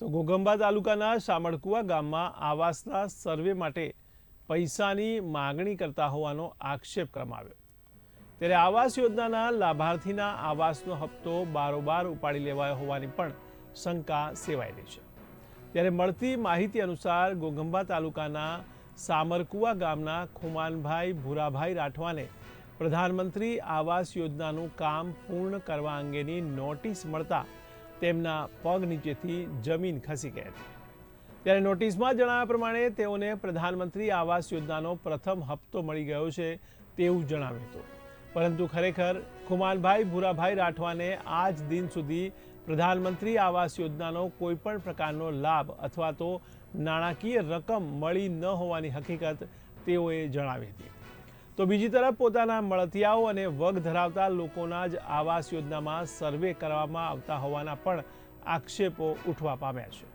તો ઘોઘંબા તાલુકાના શામળકુવા ગામમાં આવાસના સર્વે માટે પૈસાની માગણી કરતા હોવાનો આક્ષેપ કરવામાં આવ્યો. ત્યારે આવાસ યોજનાના લાભાર્થીના આવાસનો હપ્તો બારોબાર ઉપાડી લેવાયો હોવાની પણ શંકા સેવાઈ રહી છે. ત્યારે મળતી માહિતી અનુસાર ગોગંબા તાલુકાના સામરકુવા ગામના ખુમાનભાઈ ભૂરાભાઈ રાઠવાને પ્રધાનમંત્રી આવાસ યોજનાનું કામ પૂર્ણ કરવા અંગેની નોટિસ મળતા તેમના પગ નીચેથી જમીન ખસી ગઈ હતી. ત્યારે નોટિસમાં જણાવ્યા પ્રમાણે તેઓને પ્રધાનમંત્રી આવાસ યોજનાનો પ્રથમ હપ્તો મળી ગયો છે તેવું જણાવ્યું હતું. પરંતુ ખરેખર ખુમાનભાઈ ભૂરાભાઈ રાઠવાને આજ દિન સુધી પ્રધાનમંત્રી આવાસ યોજનાનો કોઈ પણ પ્રકારનો લાભ અથવા તો નાણાકીય રકમ મળી ન હોવાની હકીકત તેઓએ જણાવી હતી. તો બીજી તરફ પોતાના મળતિયાઓ અને વગ ધરાવતા લોકોના જ આવાસ યોજનામાં સર્વે કરવામાં આવતા હોવાના પણ આક્ષેપો ઉઠવા પામ્યા છે.